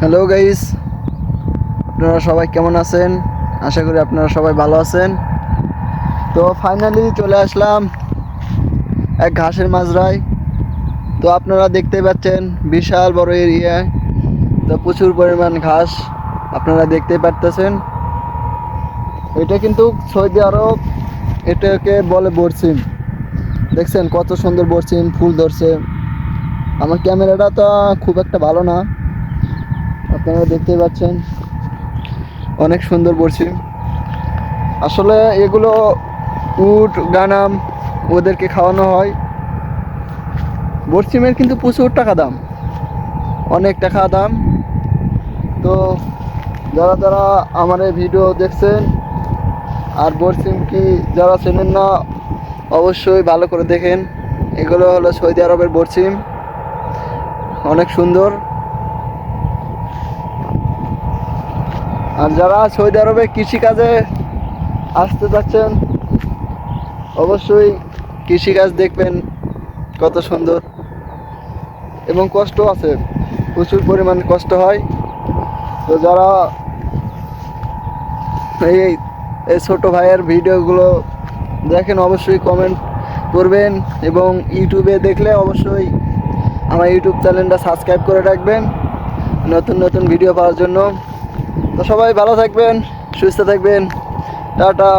Hello guys আপনারা সবাই কেমন আছেন? আশা করি আপনারা সবাই ভালো আছেন। তো ফাইনালি চলে আসলাম এক ঘাসের মাজরায়। তো আপনারা দেখতে পাচ্ছেন, বিশাল বড় এরিয়া তো প্রচুর পরিমাণ ঘাস আপনারা দেখতে পারতেছেন। এটা কিন্তু সৌদি আরব এটাকে বলে বরসিম। দেখছেন কত সুন্দর বরসিম, ফুল ধরছে। আমার ক্যামেরাটা তো খুব একটা ভালো না। আপনারা দেখতেই পাচ্ছেন। অনেক সুন্দর পড়ছি আসলে এগুলো উট, গানাম ওদেরকে খাওয়ানো হয়। বরসিমের কিন্তু প্রচুর টাকা দাম। অনেক টাকা দাম। তো যারা যারা আমার এই ভিডিও দেখছেন, আর বরসিম কি যারা চেনেন না, অবশ্যই ভালো করে দেখেন। এগুলো হলো সৌদি আরবের বরসিম অনেক সুন্দর। আর যারা সৌদি আরবে কৃষিকাজে আসতে যাচ্ছেন, অবশ্যই কৃষিকাজ দেখবেন কত সুন্দর এবং কষ্ট আছে, প্রচুর পরিমাণ কষ্ট হয়। তো যারা এই এই ছোটো ভাইয়ের ভিডিওগুলো দেখেন, অবশ্যই কমেন্ট করবেন এবং ইউটিউবে দেখলে অবশ্যই আমার ইউটিউব চ্যানেলটা সাবস্ক্রাইব করে রাখবেন। নতুন নতুন ভিডিও পাওয়ার জন্য। তো সবাই ভালো থাকবেন সুস্থ থাকবেন টাটা।